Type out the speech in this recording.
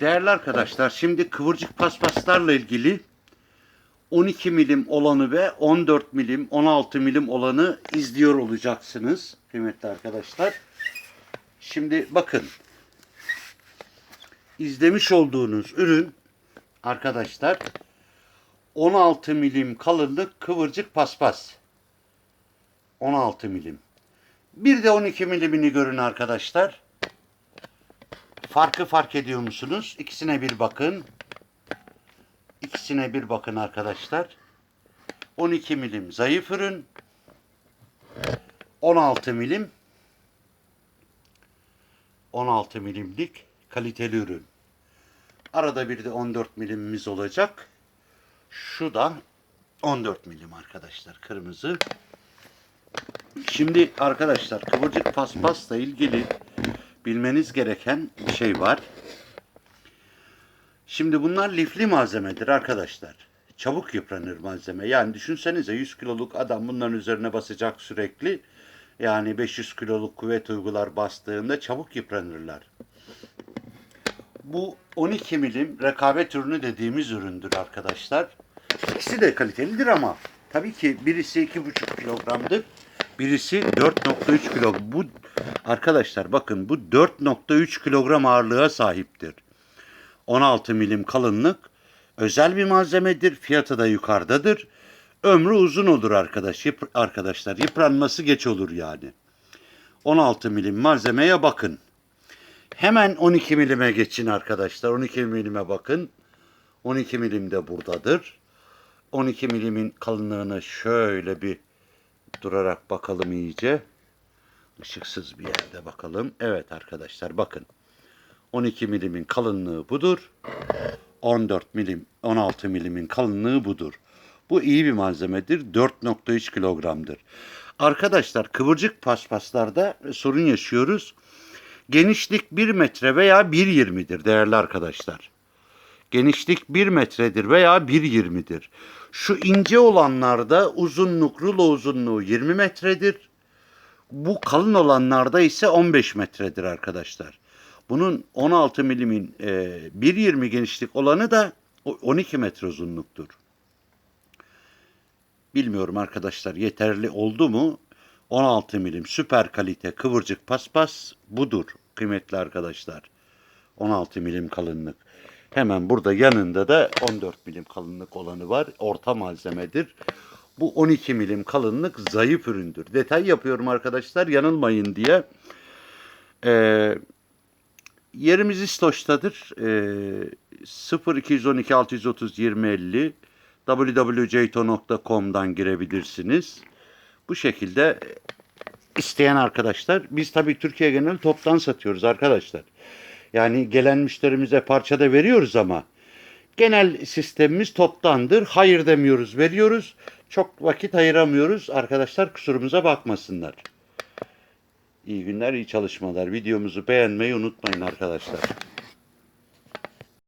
Değerli arkadaşlar şimdi kıvırcık paspaslarla ilgili 12 milim olanı ve 14 milim 16 milim olanı izliyor olacaksınız kıymetli arkadaşlar. Şimdi bakın izlemiş olduğunuz ürün arkadaşlar 16 milim kalınlık kıvırcık paspas. 16 milim. Bir de 12 milimini görün arkadaşlar. Farkı fark ediyor musunuz? İkisine bir bakın. İkisine bir bakın arkadaşlar. 12 milim zayıf ürün. 16 milim 16 milimlik kaliteli ürün. Arada bir de 14 milimimiz olacak. Şu da 14 milim arkadaşlar kırmızı. Şimdi arkadaşlar kıvırcık paspasla ilgili bilmeniz gereken şey var. Şimdi bunlar lifli malzemedir arkadaşlar. Çabuk yıpranır malzeme. Yani düşünsenize 100 kiloluk adam bunların üzerine basacak sürekli. Yani 500 kiloluk kuvvet uygular bastığında çabuk yıpranırlar. Bu 12 milim rekabet ürünü dediğimiz üründür arkadaşlar. İkisi de kalitelidir ama tabii ki birisi 2,5 kilogramdır. Birisi 4.3 kilogram. Bu arkadaşlar bakın bu 4.3 kilogram ağırlığa sahiptir. 16 milim kalınlık özel bir malzemedir. Fiyatı da yukarıdadır. Ömrü uzun olur arkadaş, yıp- arkadaşlar. Yıpranması geç olur yani. 16 milim malzemeye bakın. Hemen 12 milime geçin arkadaşlar. 12 milime bakın. 12 milim de buradadır. 12 milimin kalınlığını şöyle bir durarak bakalım iyice. Işıksız bir yerde bakalım. Evet arkadaşlar bakın. 12 milimin kalınlığı budur. 14 milim, 16 milimin kalınlığı budur. Bu iyi bir malzemedir. 4.3 kilogramdır. Arkadaşlar kıvırcık paspaslarda sorun yaşıyoruz. Genişlik 1 metre veya 1.20'dir değerli arkadaşlar. Genişlik 1 metredir veya 1.20'dir. Şu ince olanlarda uzunluk, rulo uzunluğu 20 metredir. Bu kalın olanlarda ise 15 metredir arkadaşlar. Bunun 16 milimin e, 1.20 genişlik olanı da o- 12 metre uzunluktur. Bilmiyorum arkadaşlar yeterli oldu mu? 16 milim süper kalite kıvırcık paspas budur kıymetli arkadaşlar. 16 milim kalınlık. Hemen burada yanında da 14 milim kalınlık olanı var. Orta malzemedir. Bu 12 milim kalınlık zayıf üründür. Detay yapıyorum arkadaşlar yanılmayın diye. Ee, yerimiz İstoç'tadır. Ee, 0212 630 2050 www.jto.com'dan girebilirsiniz. Bu şekilde isteyen arkadaşlar biz tabii Türkiye genel toptan satıyoruz arkadaşlar. Yani gelen müşterimize parçada veriyoruz ama genel sistemimiz toptandır. Hayır demiyoruz, veriyoruz. Çok vakit ayıramıyoruz. Arkadaşlar kusurumuza bakmasınlar. İyi günler, iyi çalışmalar. Videomuzu beğenmeyi unutmayın arkadaşlar.